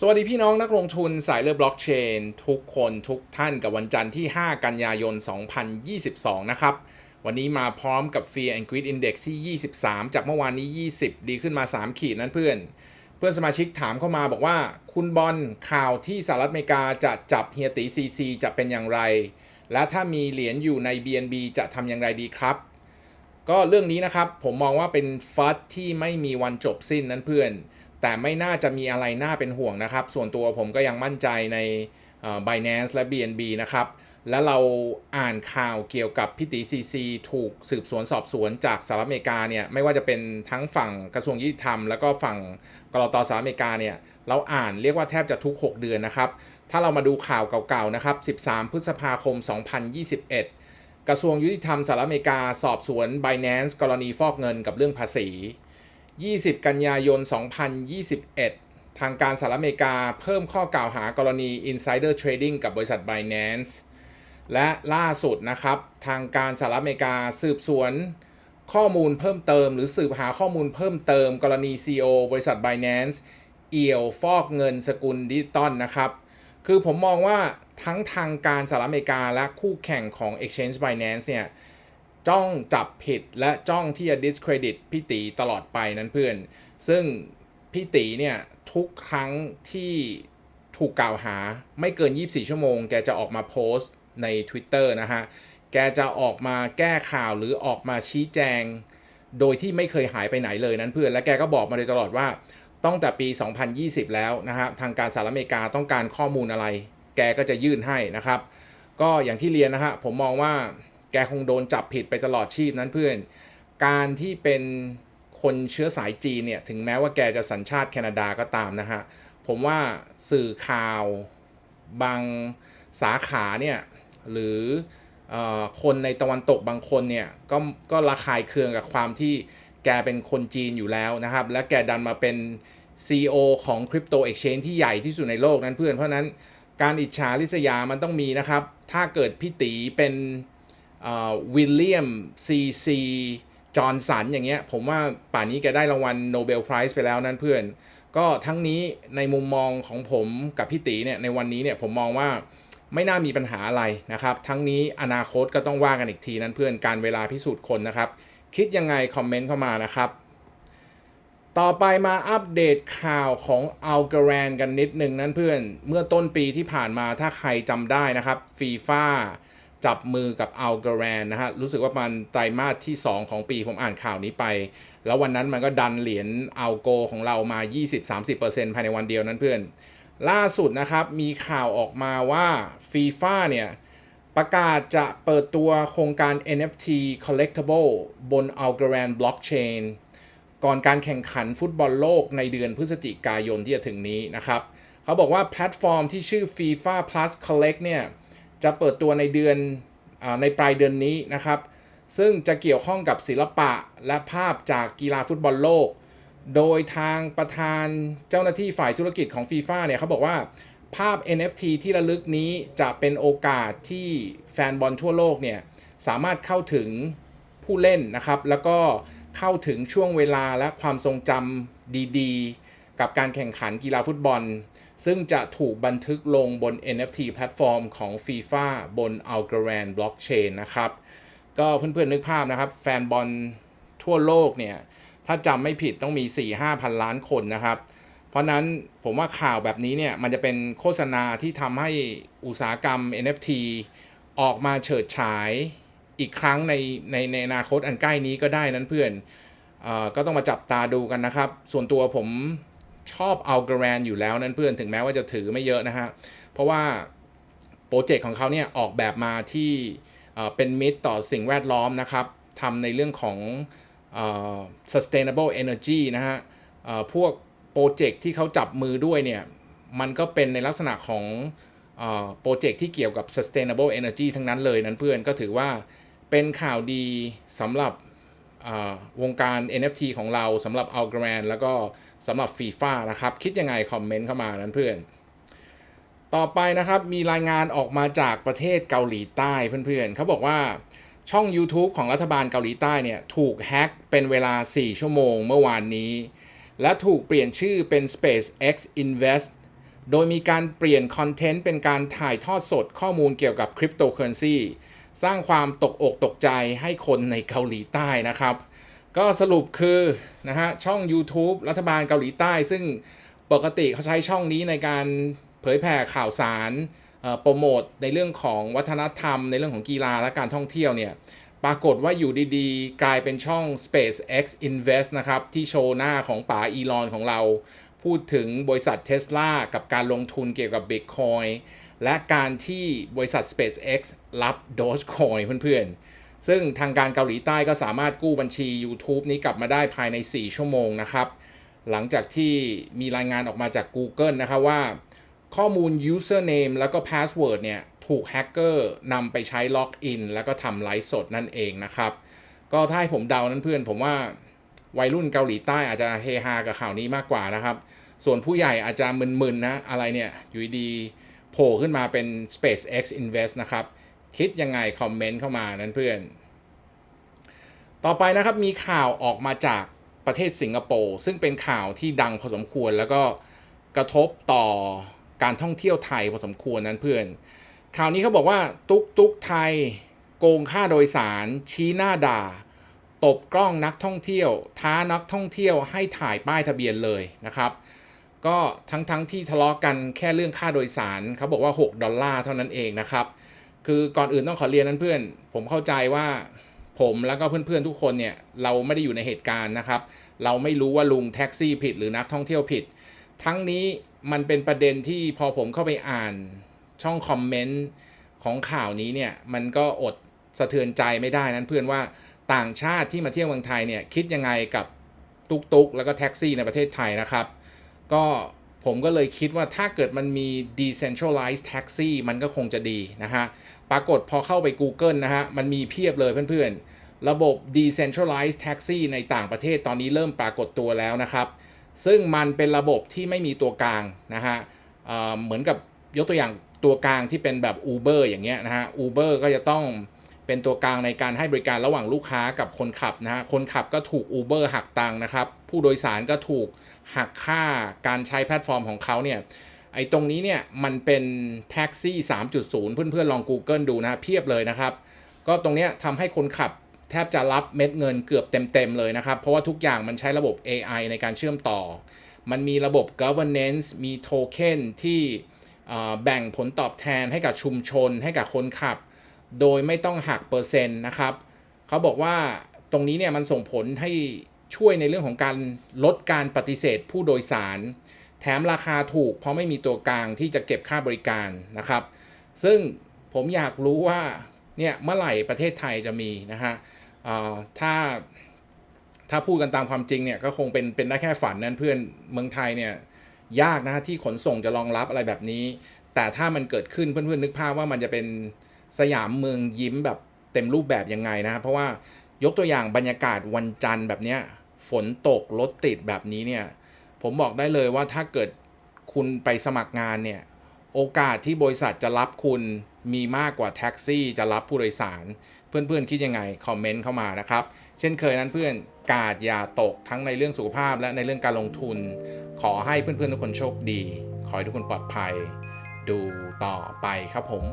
สวัสดีพี่น้องนักลงทุนสายเลือดบล็อกเชน ทุกคนทุกท่านกับวันจันทร์ที่ 5 กันยายน 2022 นะครับ วันนี้มาพร้อมกับ Fear and Greed Index ที่ 23 จากเมื่อวานนี้ 20 ดีขึ้นมา 3 ขีดนั้นเพื่อน เพื่อนสมาชิกถามเข้ามาบอกว่า คุณบอลข่าวที่สหรัฐอเมริกาจะจับเฮียตีซีซีจะเป็นอย่างไร และถ้ามีเหรียญอยู่ใน BNB จะทำอย่างไรดีครับ ก็เรื่องนี้นะครับผมมองว่าเป็นฟัดที่ไม่มีวันจบสิ้นนั้นเพื่อน แต่ไม่น่าจะมีอะไรน่าเป็นห่วงนะครับ ส่วนตัวผมก็ยังมั่นใจใน Binance และ BNB นะครับ และเราอ่านข่าวเกี่ยวกับพิติซีซีถูกสืบสวนสอบสวนจากสหรัฐอเมริกาเนี่ย ไม่ว่าจะเป็นทั้งฝั่งกระทรวงยุติธรรม แล้วก็ฝั่งกรตสหรัฐอเมริกาเนี่ย เราอ่านเรียกว่าแทบจะทุก 6 เดือนนะครับ ถ้าเรามาดูข่าวเก่าๆนะครับ 13 พฤษภาคม 2021 กระทรวงยุติธรรมสหรัฐอเมริกาสอบสวน Binance กรณีฟอกเงินกับเรื่องภาษี 20 กันยายน 2021 ทางการสหรัฐอเมริกาเพิ่มข้อกล่าวหากรณี insider trading กับบริษัท Binance และล่าสุดนะครับ ทางการสหรัฐอเมริกาสืบสวนข้อมูลเพิ่มเติม หรือสืบหาข้อมูลเพิ่มเติม กรณี CEO บริษัท Binance เอี่ยวฟอกเงินสกุลดิจิตอลนะครับ คือผมมองว่าทั้งทางการสหรัฐอเมริกาและคู่แข่งของ Exchange Binance เนี่ย จ้องจับผิดและจ้องที่จะ discredit พี่ตีตลอดไปนั้นเพื่อน ซึ่งพี่ตีเนี่ยทุกครั้งที่ถูกกล่าวหาไม่เกิน 24 ชั่วโมง แกจะออกมาโพสต์ใน Twitter นะฮะ แกจะออกมาแก้ข่าวหรือออกมาชี้แจง โดยที่ไม่เคยหายไปไหนเลยนั้นเพื่อน และแกก็บอกมาโดยตลอดว่าตั้งแต่ปี 2020 แล้วนะฮะทางการสหรัฐอเมริกาต้องการข้อมูลอะไร แกก็จะยื่นให้นะครับ ก็อย่างที่เรียนนะฮะผมมองว่า กคงโดนจับผิดไปตลอดชีพนั้นเพื่อน การที่เป็นคนเชื้อสายจีนเนี่ย ถึงแม้ว่าแกจะสัญชาติแคนาดาก็ตามนะฮะ ผมว่าสื่อข่าวบางสาขาเนี่ย หรืออคนในตะวันตกบางคนเนี่ย ก็ก็ระคายเคืองกับความที่แกเป็นคนจีนอยู่แล้วนะครับ และแกดันมาเป็น CEO ของคริปโตเอ็กชแนนที่ใหญ่ที่สุดในโลกนั้นเพื่อน เพราะนั้นการอิจฉาริษยามันต้องมีนะครับ ถ้าเกิดพี่ตีเป็น วิลเลียมซีซีจอห์นสันอย่างเงี้ยผมว่าป่านนี้แกได้รางวัลโนเบลไพรส์ไปแล้วนั่นเพื่อน ก็ทั้งนี้ในมุมมองของผมกับพี่ตีเนี่ยในวันนี้เนี่ยผมมองว่าไม่น่ามีปัญหาอะไรนะครับ ทั้งนี้อนาคตก็ต้องว่ากันอีกทีนั้นเพื่อนการเวลาพิสูจน์คนนะครับ คิดยังไงคอมเมนต์เข้ามานะครับ ต่อไปมาอัปเดตข่าวของอัลกรนกันนิดหนึ่งนั้นเพื่อนเมื่อต้นปีที่ผ่านมาถ้าใครจำได้นะครับฟีฟ่า จับมือกับอัลกรนนะฮะ รู้สึกว่ามันไตรมาสที่ 2 ของปีผมอ่านข่าวนี้ไป แล้ววันนั้นมันก็ดันเหรียญอัลโกของเรามา 20-30%ภายในวันเดียวนั้นเพื่อน ล่าสุดนะครับ มีข่าวออกมาว่าฟีฟ่าเนี่ย ประกาศจะเปิดตัวโครงการ NFT collectible บน Algorand blockchain ก่อนการแข่งขันฟุตบอลโลกในเดือนพฤศจิกายนที่จะถึงนี้นะครับ เขาบอกว่าแพลตฟอร์มที่ชื่อ FIFA Plus Collect เนี่ย จะเปิดตัวในเดือนอในปลายเดือนนี้นะครับ ซึ่งจะเกี่ยวข้องกับศิลปะและภาพจากกีฬาฟุตบอลโลก โดยทางประธานเจ้าหน้าที่ฝ่ายธุรกิจของฟีฟ่าเนี่ยเขาบอกว่าภาพ NFT ที่ระลึกนี้จะเป็นโอกาสที่แฟนบอลทั่วโลกเนี่ยสามารถเข้าถึงผู้เล่นนะครับ แล้วก็เข้าถึงช่วงเวลาและความทรงจำดีๆ กับการแข่งขันกีฬาฟุตบอล ซึ่งจะถูกบันทึกลงบน NFT แพลตฟอร์มของ FIFA บน Algorand Blockchain นะครับ ก็เพื่อนๆนึกภาพนะครับ แฟนบอลทั่วโลกเนี่ย ถ้าจำไม่ผิดต้องมี 4-5พันล้านคนนะครับ เพราะนั้นผมว่าข่าวแบบนี้เนี่ย มันจะเป็นโฆษณาที่ทำให้อุตสาหกรรม NFT ออกมาเฉิดฉายอีกครั้งในในในอนาคตอันใกล้นี้ก็ได้นั้นเพื่อนเออก็ต้องมาจับตาดูกันนะครับ ส่วนตัวผม ชอบอัลกรนอยู่แล้วนั้นเพื่อนถึงแม้ว่าจะถือไม่เยอะนะฮะ เพราะว่าโปรเจกต์ของเขาเนี่ยออกแบบมาที่เป็นมิตรต่อสิ่งแวดล้อมนะครับทำในเรื่องของอ sustainable energy นะฮะพวกโปรเจกต์ที่เขาจับมือด้วยเนี่ย มันก็เป็นในลักษณะของโปรเจกต์ที่เกี่ยวกับ sustainable energy ทั้งนั้นเลยนั้นเพื่อนก็ถือว่าเป็นข่าวดีสำหรับ วงการ NFT ของเราสำหรับ a l g r a n แล้วก็สำหรับ FIFA นะครับ คิดยังไงคอมเมนต์เข้ามานั้นเพื่อน ต่อไปนะครับ มีรายงานออกมาจากประเทศเกาหลีใต้เพื่อนๆเขาบอกว่าช่อง YouTube ของรัฐบาลเกาหลีใต้เนี่ยถูกแฮ็กเป็นเวลา 4 ชั่วโมงเมื่อวานนี้ และถูกเปลี่ยนชื่อเป็น SpaceX Invest โดยมีการเปลี่ยนคอนเทนต์เป็นการถ่ายทอดสดข้อมูลเกี่ยวกับคริปโตเคอเรนซี สร้างความตกอกตกใจให้คนในเกาหลีใต้นะครับ ก็สรุปคือนะฮะช่อง YouTube รัฐบาลเกาหลีใต้ ซึ่งปกติเขาใช้ช่องนี้ในการเผยแผ่ข่าวสารโปรโมทในเรื่องของวัฒนธรรม ในเรื่องของกีฬาและการท่องเที่ยวเนี่ยปรากฏว่าอยู่ดีๆ กลายเป็นช่อง SpaceX Invest นะครับ ที่โชว์หน้าของป๋าอีลอนของเรา พูดถึงบริษัท Tesla กับการลงทุนเกี่ยวกับ Bitcoin และการที่บริษัท SpaceX รับ Dogecoin เพื่อนๆ ซึ่งทางการเกาหลีใต้ก็สามารถกู้บัญชี YouTube นี้กลับมาได้ภายใน 4 ชั่วโมงนะครับ หลังจากที่มีรายงานออกมาจาก Google นะครับว่า ข้อมูล username แล้วก็ password เนี่ยถูกแฮกเกอร์นำไปใช้ล็อกอินแล้วก็ทำไลฟ์สดนั่นเองนะครับ ก็ถ้าให้ผมเดานั้นเพื่อนผมว่า วัยรุ่นเกาหลีใต้อาจจะเฮฮากับข่าวนี้มากกว่านะครับ ส่วนผู้ใหญ่อาจจะมึนๆนะ อะไรเนี่ย อยู่ดีโผล่ขึ้นมาเป็น SpaceX Invest นะครับ คิดยังไงคอมเมนต์เข้ามานั้นเพื่อน ต่อไปนะครับมีข่าวออกมาจากประเทศสิงคโปร์ซึ่งเป็นข่าวที่ดังพอสมควรแล้วก็กระทบต่อการท่องเที่ยวไทยพอสมควรนั้นเพื่อน ข่าวนี้เขาบอกว่า ตุ๊กตุ๊กไทย โกงค่าโดยสาร ชี้หน้าด่า ตบกล้องนักท่องเที่ยว ท้านักท่องเที่ยวให้ถ่ายป้ายทะเบียนเลยนะครับ ก็ทั้งๆทที่ทะเลาะกันแค่เรื่องค่าโดยสารเขาบอกว่า 6 ดอลลาร์เท่านั้นเองนะครับ คือก่อนอื่นต้องขอเรียนนั้นเพื่อน ผมเข้าใจว่าผมแล้วก็เพื่อนๆทุกคนเนี่ยเราไม่ได้อยู่ในเหตุการณ์นะครับ เราไม่รู้ว่าลุงแท็กซี่ผิดหรือนักท่องเที่ยวผิด ทั้งนี้มันเป็นประเด็นที่พอผมเข้าไปอ่านช่องคอมเมนต์ของข่าวนี้เนี่ยมันก็อดสะเทือนใจไม่ได้นั้นเพื่อนว่า ต่างชาติที่มาเที่ยวเมืองไทยเนี่ยคิดยังไงกับตุกๆแล้วก็แท็กซี่ในประเทศไทยนะครับ ก็ผมก็เลยคิดว่าถ้าเกิดมันมี decentralized taxi มันก็คงจะดีนะฮะ ปรากฏพอเข้าไป Google นะฮะ มันมีเพียบเลยเพื่อนๆ ระบบ decentralized taxi ในต่างประเทศตอนนี้เริ่มปรากฏตัวแล้วนะครับ ซึ่งมันเป็นระบบที่ไม่มีตัวกลางนะฮะเเหมือนกับยกตัวอย่างตัวกลางที่เป็นแบบ Uber อย่างเงี้ยนะฮะ Uber ก็จะต้อง เป็นตัวกลางในการให้บริการระหว่างลูกค้ากับคนขับนะฮะ คนขับก็ถูก Uber หักตังค์นะครับ ผู้โดยสารก็ถูกหักค่าการใช้แพลตฟอร์มของเขาเนี่ย ไอ้ตรงนี้เนี่ยมันเป็นแท็กซี่ 3.0 เพื่อนๆลอง Google ดูนะเพียบเลยนะครับ ก็ตรงเนี้ยทำให้คนขับแทบจะรับเม็ดเงินเกือบเต็มๆเลยนะครับ เพราะว่าทุกอย่างมันใช้ระบบ AI ในการเชื่อมต่อ มันมีระบบ governance มีโทเค็นที่แบ่งผลตอบแทนให้กับชุมชน ให้กับคนขับ โดยไม่ต้องหักเปอร์เซ็นต์นะครับเขาบอกว่าตรงนี้เนี่ยมันส่งผลให้ช่วยในเรื่องของการลดการปฏิเสธผู้โดยสาร แถมราคาถูกเพราะไม่มีตัวกลางที่จะเก็บค่าบริการนะครับ ซึ่งผมอยากรู้ว่าเนี่ยเมื่อไหร่ประเทศไทยจะมีนะฮะถ้าถ้าพูดกันตามความจริงเนี่ยก็คงเป็นเป็นได้แค่ฝันนั่นเพื่อนเมืองไทยเนี่ยยากนะฮะที่ขนส่งจะรองรับอะไรแบบนี้ แต่ถ้ามันเกิดขึ้นเพื่อนๆนึกภาพว่ามันจะเป็น สยามเมืองยิ้มแบบเต็มรูปแบบยังไงนะ เพราะว่ายกตัวอย่างบรรยากาศวันจันทร์แบบเนี้ยฝนตกรถติดแบบนี้เนี่ย ผมบอกได้เลยว่าถ้าเกิดคุณไปสมัครงานเนี่ย โอกาสที่บริษัทจะรับคุณมีมากกว่าแท็กซี่จะรับผู้โดยสาร เพื่อนๆ คิดยังไง คอมเมนต์เข้ามานะครับ เช่นเคยนั้นเพื่อนกาดอย่าตกทั้งในเรื่องสุขภาพและในเรื่องการลงทุน ขอให้เพื่อนๆ ทุกคนโชคดี ขอให้ทุกคนปลอดภัย ดูต่อไปครับผม